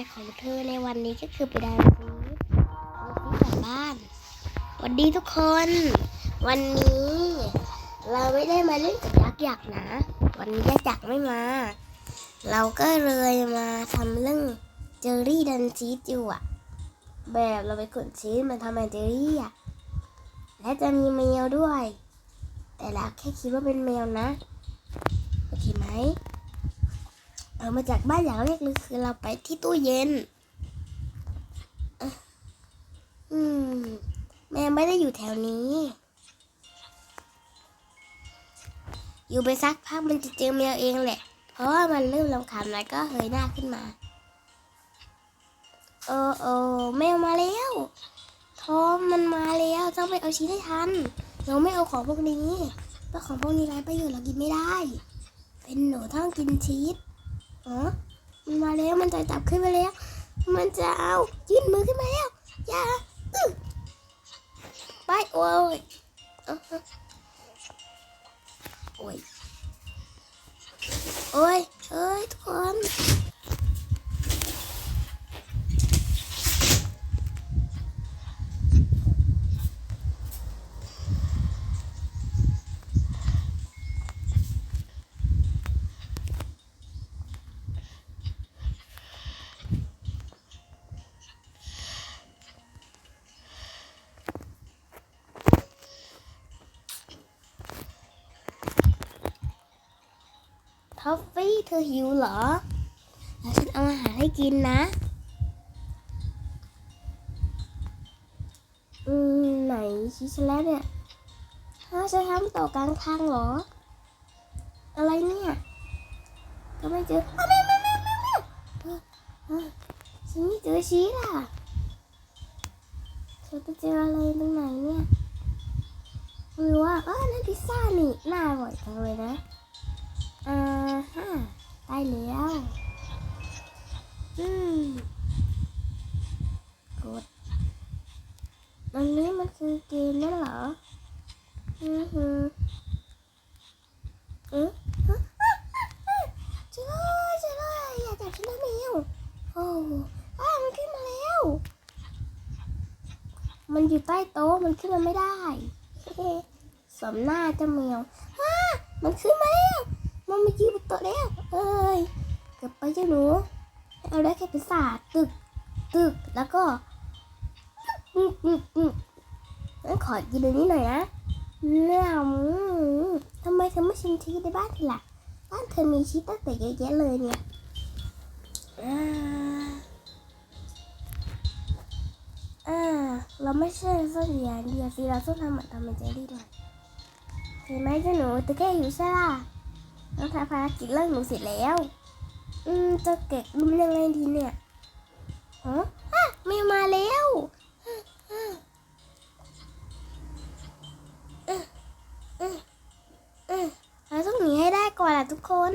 ายของเธอในวันนี้ก็คือไปได้ซื้อซื้อกลับบ้านสวัสดีทุกคน วันนี้ เราไม่ได้มาเล่นกับยักษ์ยักษ์นะ วันนี้ยักษ์ยักษ์ไม่มา เราก็เลยมาทำเรื่องเจอรี่ดันชีสอยู่อะแบบเราไปกดชีสมันทำเป็นเจอรี่อะและจะมีแมวด้วย แต่เราแค่คิดว่าเป็นแมวนะ โอเคไหม เรามาจากบ้านอย่างแรกเลยคือเราไปที่ตู้เย็น อืม แม่ไม่ได้อยู่แถวนี้ อยู่ไปสักพักมันจะเจอแมวเองแหละ เพราะว่ามันเริ่มรำคาญแล้วก็เฮยหน้าขึ้นมาโอ้โอ้แมวมาแล้วทอมมันมาแล้วต้องไปเอาชีสให้ทัน เราไม่เอาของพวกนี้เพราะของพวกนี้ไร้ประโยชน์เรากินไม่ได้ เป็นหนูต้องกินชีส อ๋อมันมาแล้วมันจะจับขึ้นมาแล้ว มันจะเอายื่นมือขึ้นมาแล้วอย่าไปโอ้ยโอ้ยโอ้ยเอ้ยทุกคน อฟฟี่เธอหิวเหรอแล้วฉันเอาอาหารให้กินนะ อืม ไหนชี้ฉันแล้วเนี่ยถ้าจะทำต่อกลางทางเหรอ อะไรเนี่ย ก็ไม่เจอแม่แม่แม่แม่แม่ฉันไม่เจอชี้ล่ะเธอไปเจออะไรตรงไหนเนี่ยหรือว่าเออนั่นพิซซ่านี่น่าอร่อยจังเลยนะ ได้แล้ว อืมกดอันนี้มันคือเกมนั่นเหรอ อือฮึเอ๊ะฮะอะอะอะช่วยด้วยช่วยด้วยอย่าจับฉันนะแมวโอ้อามันขึ้นมาแล้ว มันอยู่ใต้โต๊ะมันขึ้นมาไม่ได้เฮ้สมหน้าเจ้าแมวฮ่ามันขึ้นมาแล้ว มันมายืนบนโต๊ะแล้ว เอ้ยเกือบไปเจ้าหนู เอาได้แค่เป็นศาสตร์ตึก ตึก แล้วก็อืมอืมอืมงั้นขอกินอันนี้หน่อยนะเนี่ยอืมทำไมเธอไม่ชิมชีสในบ้านทีละบ้านเธอมีชีสตั้งแต่เยอะแยะเลยเนี่ยอ่าอ่าเราไม่ใช่ส้นอย่างเดียวสิเราต้องทำเหมือนทำเป็นเจลลี่ด้วยเห็นไหมเจ้าหนูตะแก้อยู่ใช่ล่ะ น้องทาภารกิจเรื่องหนูเสร็จแล้ว อืมจะเก็บรุมยังไงดีเนี่ยฮะไม่มาแล้วเอ๊ะเอ๊ะเอ๊ะเราต้องหนีให้ได้ก่อนล่ะทุกคน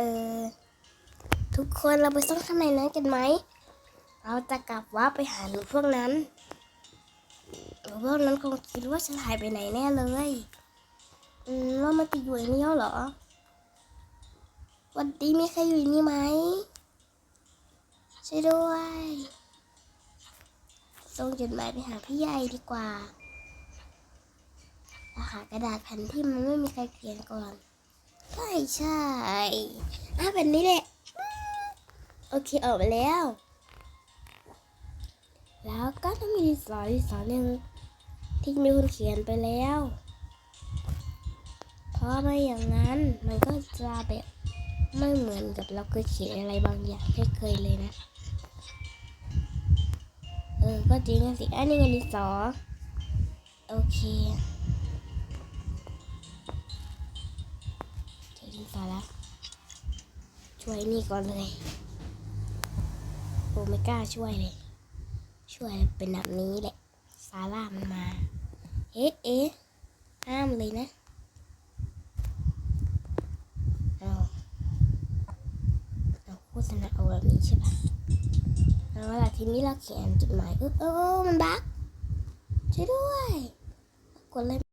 ออทุกคนเราไปซ่อนข้างในนั้นกันไหม เราจะกลับว่าไปหาหนูพวกนั้นหนูพวกนั้นคงคิดว่าฉันหายไปไหนแน่เลย อืมว่ามันจะอยู่ในนี้เหรอ วันดีมีใครอยู่นนี่ไหมช่วยด้วยส่งจดหมายไปหาพี่ใหญ่ดีกว่าเราหากระดาษแผ่นที่มันไม่มีใครเขียนก่อน ใช่ใช่อะแบบนี้แหละ โอเคออกมาแล้ว แล้วก็ต้องมีดินสอดินสอหนึ่งที่มีคนเขียนไปแล้ว เพราะไม่อย่างนั้นมันก็จะแบบไม่เหมือนกับเราเคยเขียนอะไรบางอย่างไม่เคยเลยนะ เออ ก็จริงนะสิอันนี้ไงดินสอ โอเค เจอแล้ว ช่วยนี่ก่อนเลยโอไม่กล้าช่วยเลย ช่วยเป็นแบบนี้แหละ ซาร่ามันมา เอ๊ะเอ๊ะห้ามเลยนะเอาเอาโฆษณาเอาแบบนี้ใช่ปะเอาล่ะทีนี้เราเขียนจดหมายเออเออเออมันบั๊กช่วยด้วย กดเลย